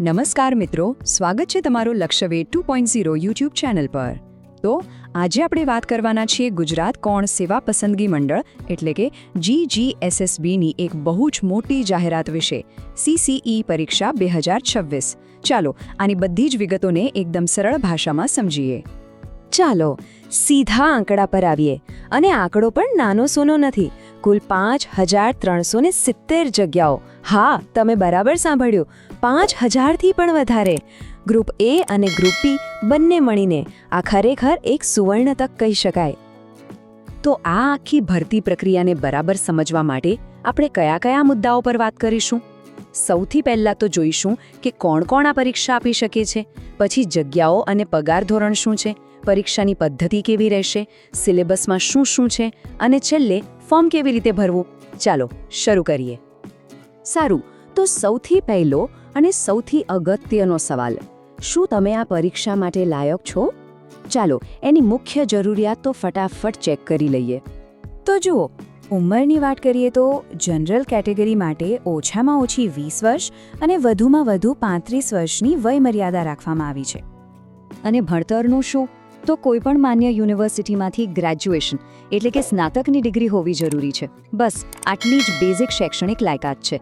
નમસ્કાર મિત્રો, સ્વાગત છે તમારું લક્ષ્યવે two point zero YouTube channel પર. તો, આજે આપણે વાત કરવાના છીએ ગુજરાત કોણ સેવા પસંદગી મંડળ, એટલે કે જીજીએસએસબીની એક બહુ જ મોટી જાહેરાત વિશે સીસીઈ પરીક્ષા બે હજાર છવ્વીસ. ચાલો, આની બધી જ વિગતોને એકદમ સરળ ભાષામાં સમજીએ. ચાલો, સીધા આંકડા પર આવીએ. અને આંકડો પણ નાનો સોનો નથી, કુલ પાંચ હજાર ત્રણસો ને સિત્તેર જગ્યાઓ. હા, તમે બરાબર સાંભળ્યું. પાંચ હજારથી પણ વધારે. ગ્રુપ એ અને ગ્રુપ બી બંને મળીને આ ખરેખર એક સુવર્ણ તક કહી શકાય. તો આ આખી ભરતી પ્રક્રિયાને બરાબર સમજવા માટે આપણે કયા કયા મુદ્દાઓ પર વાત કરીશું? સૌથી પહેલાં તો જોઈશું કે કોણ કોણ આ પરીક્ષા આપી શકે છે, પછી જગ્યાઓ અને પગાર ધોરણ શું છે, પરીક્ષાની પદ્ધતિ કેવી રહેશે, સિલેબસમાં શું શું છે અને છેલ્લે ફોર્મ કેવી રીતે ભરવું? ચાલો, શરૂ કરીએ. સારું, તો સૌથી પહેલો અને સૌથી અગત્યનો સવાલ, શું તમે આ પરીક્ષા માટે લાયક છો? ચાલો, એની મુખ્ય જરૂરિયાત તો ફટાફટ ચેક કરી લઈએ. તો જુઓ, ઉંમરની વાત કરીએ તો જનરલ કેટેગરી માટે ઓછામાં ઓછી વીસ વર્ષ અને વધુમાં વધુ પાંત્રીસ વર્ષની વયમર્યાદા રાખવામાં આવી છે. અને ભણતરનું શું? તો કોઈપણ માન્ય યુનિવર્સિટીમાંથી ગ્રેજ્યુએશન, એટલે કે સ્નાતકની ડિગ્રી હોવી જરૂરી છે. બસ, આટલી જ બેઝિક શૈક્ષણિક લાયકાત છે.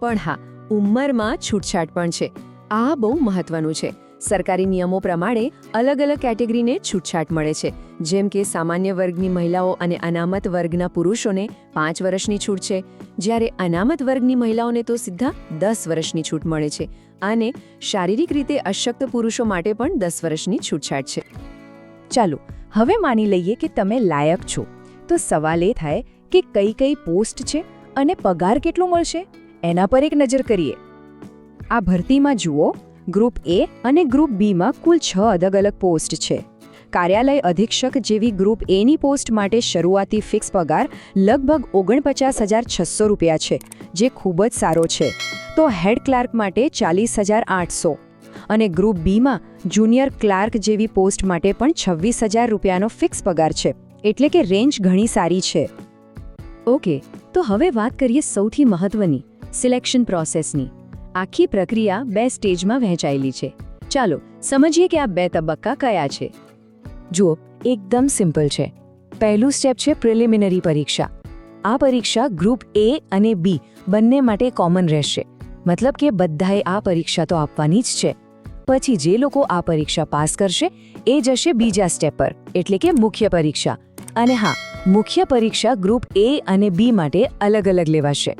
પણ હા ઉંમરમાં છૂટછાટ પણ છે. આ બહુ મહત્વનું છે. સરકારી નિયમો પ્રમાણે અલગ અલગ કેટેગરીને છૂટછાટ મળે છે. જેમ કે સામાન્ય વર્ગની મહિલાઓ અને અનામત વર્ગના પુરુષોને પાંચ વર્ષની છૂટ છે. જ્યારે અનામત વર્ગની મહિલાઓને તો સીધા દસ વર્ષની છૂટ મળે છે. અને શારીરિક રીતે અશક્ત પુરુષો માટે પણ દસ વર્ષની છૂટછાટ છે. ચાલો, હવે માની લઈએ કે તમે લાયક છો. તો સવાલ એ થાય કે કઈ કઈ પોસ્ટ છે અને પગાર કેટલો મળશે? એના પર એક નજર કરીએ. આ ભરતીમાં જુઓ, ગ્રુપ એ અને ગ્રુપ બીમાં કુલ છ અલગ અલગ પોસ્ટ છે. કાર્યાલય અધિક્ષક જેવી ગ્રુપ એની પોસ્ટ માટે શરૂઆતી ફિક્સ પગાર લગભગ ઓગણપચાસ હજાર છસો રૂપિયા છે, જે ખૂબ જ સારો છે. તો હેડ ક્લાર્ક માટે ચાલીસ હજાર આઠસો અને ગ્રુપ બીમાં જુનિયર ક્લાર્ક જેવી પોસ્ટ માટે પણ છવ્વીસ હજાર રૂપિયાનો ફિક્સ પગાર છે, એટલે કે રેન્જ ઘણી સારી છે. ઓકે, તો હવે વાત કરીએ સૌથી મહત્વની સિલેક્શન પ્રોસેસની આખી પ્રક્રિયા બે સ્ટેજમાં વહેંચાયેલી છે. ચાલો, સમજીએ કે આ બે તબક્કા કયા છે. જુઓ, એકદમ સિમ્પલ છે. પહેલું સ્ટેપ છે પ્રિલિમિનરી પરીક્ષા. આ પરીક્ષા ગ્રુપ એ અને બી બંને માટે કોમન રહેશે. મતલબ કે બધાએ આ પરીક્ષા તો આપવાની જ છે. પછી જે લોકો આ પરીક્ષા પાસ કરશે, એ જશે બીજા સ્ટેપ પર, એટલે કે મુખ્ય પરીક્ષા. અને હા, મુખ્ય પરીક્ષા ગ્રુપ એ અને બી માટે અલગ અલગ લેવાશે.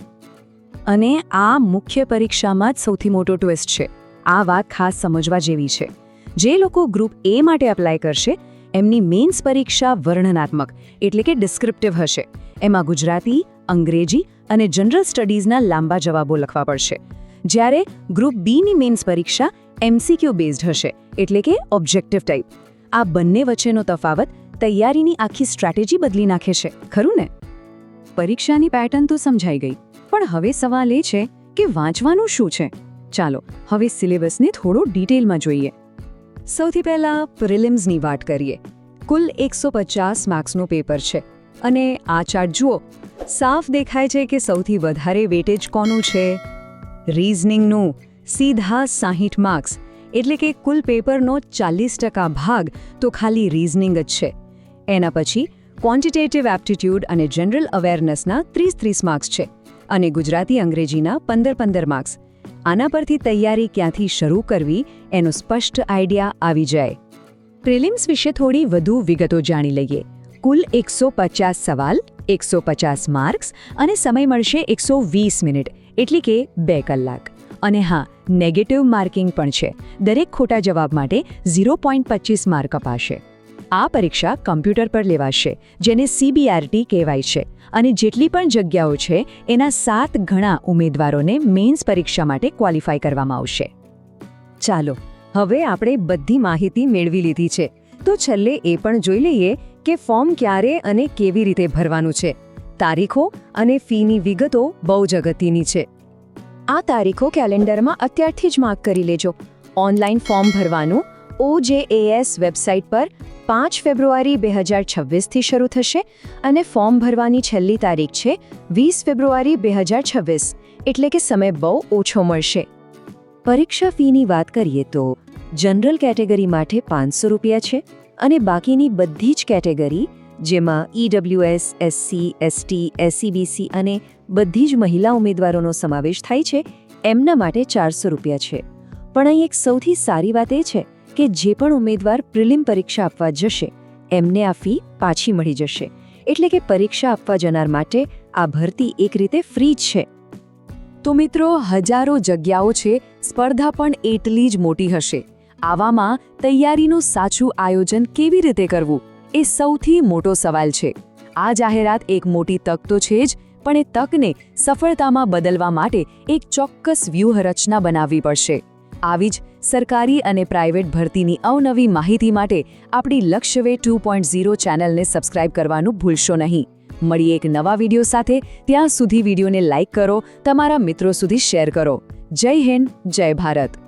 અને આ મુખ્ય પરીક્ષામાં જ સૌથી મોટો ટ્વિસ્ટ છે. આ વાત ખાસ સમજવા જેવી છે. જે લોકો ગ્રુપ એ માટે એપ્લાય કરશે, એમની મેન્સ પરીક્ષા વર્ણનાત્મક, એટલે કે ડિસ્ક્રિપ્ટિવ હશે. એમાં ગુજરાતી, અંગ્રેજી અને જનરલ સ્ટડીઝના લાંબા જવાબો લખવા પડશે. જ્યારે ગ્રુપ બીની મેન્સ પરીક્ષા એમસીક્યુ બેઝડ હશે, એટલે કે ઓબ્જેક્ટિવ ટાઈપ આ બંને વચ્ચેનો તફાવત તૈયારીની આખી સ્ટ્રેટેજી બદલી નાખે છે, ખરું ને? પરીક્ષાની પેટર્ન તો સમજાઈ ગઈ. પણ હવે સવાલ એ છે કે વાંચવાનું શું છે? ચાલો, હવે સિલેબસને થોડો ડિટેલમાં જોઈએ. સૌથી પહેલાં પ્રિલિમ્સની વાત કરીએ. કુલ એકસો પચાસ માર્ક્સનું પેપર છે. અને આ ચાર્ટ જુઓ, સાફ દેખાય છે કે સૌથી વધારે વેટેજ કોનું છે? રીઝનિંગનું. સીધા સાહીઠ માર્ક્સ. એટલે કે કુલ પેપરનો ચાલીસ ટકા ભાગ તો ખાલી રીઝનિંગ જ છે. એના પછી ક્વોન્ટિટેટિવ એપ્ટિટ્યૂડ અને જનરલ અવેરનેસના ત્રીસ ત્રીસ માર્ક્સ છે. અને ગુજરાતી અંગ્રેજીના પંદર પંદર માર્ક્સ. આના પરથી તૈયારી ક્યાંથી શરૂ કરવી એનો સ્પષ્ટ આઈડિયા આવી જાય. પ્રિલિમ્સ વિશે થોડી વધુ વિગતો જાણી લઈએ. કુલ એકસો પચાસ સવાલ, એકસો પચાસ માર્ક્સ અને સમય મળશે એકસો વીસ મિનિટ, એટલે કે બે કલાક. અને હા નેગેટિવ માર્કિંગ પણ છે. દરેક ખોટા જવાબ માટે ઝીરો પોઈન્ટ પચીસ માર્ક અપાશે. આ પરીક્ષા કમ્પ્યુટર પર લેવાશે, જેને સીબીઆરટી કહેવાય છે. અને જેટલી પણ જગ્યાઓ છે, એના સાત ઘણા ઉમેદવારોને મેન્સ પરીક્ષા માટે ક્વોલિફાય કરવામાં આવશે. ચાલો, હવે આપણે બધી માહિતી મેળવી લીધી છે. તો છેલ્લે એ પણ જોઈ લઈએ કે ફોર્મ ક્યારે અને કેવી રીતે ભરવાનું છે. તારીખો અને ફીની વિગતો બહુ જ અગત્યની છે. આ તારીખો કેલેન્ડરમાં અત્યારથી જ માર્ક કરી લેજો. ઓનલાઈન ફોર્મ ભરવાનું ઓજેએએસ વેબસાઇટ પર પાંચ ફેબ્રુઆરી બે હજાર છવ્વીસથી શરૂ થશે અને ફોર્મ ભરવાની છેલ્લી તારીખ છે વીસ ફેબ્રુઆરી બે હજાર છવ્વીસ, એટલે કે સમય બહુ ઓછો મળશે. પરીક્ષા ફીની વાત કરીએ તો જનરલ કેટેગરી માટે પાંચસો રૂપિયા છે અને બાકીની બધી જ કેટેગરી, જેમાં ઈડબ્લ્યુએસ એસસી એસટી એસસીબીસી અને બધી જ મહિલા ઉમેદવારોનો સમાવેશ થાય છે, એમના માટે ચારસો રૂપિયા છે. પણ અહીં એક સૌથી સારી વાત એ છે કે જે પણ ઉમેદવાર પ્રિલિમ પરીક્ષા આપવા જશે, એમને આ ફી પાછી મળી જશે. એટલે કે પરીક્ષા આપવા જનાર માટે આ ભરતી એક રીતે ફ્રી છે. તો મિત્રો, હજારો જગ્યાઓ છે, સ્પર્ધા પણ એટલી જ મોટી હશે. આવામાં તૈયારીનું સાચું આયોજન કેવી રીતે કરવું, એ સૌથી મોટો સવાલ છે. આ જાહેરાત એક મોટી તક તો છે જ, પણ એ તકને સફળતામાં બદલવા માટે એક ચોક્કસ વ્યૂહરચના બનાવવી પડશે. આવી જ સરકારી અને પ્રાઇવેટ ભરતીની અવનવી માહિતી માટે આપણી લક્ષ્યવે ટુ પોઈન્ટ ઝીરો ચેનલને સબસ્ક્રાઇબ કરવાનું ભૂલશો નહીં. મળીએ એક નવા વીડિયો સાથે. ત્યાં સુધી વિડીયોને લાઇક કરો, તમારા મિત્રો સુધી શેર કરો. જય હિન્દ, જય ભારત.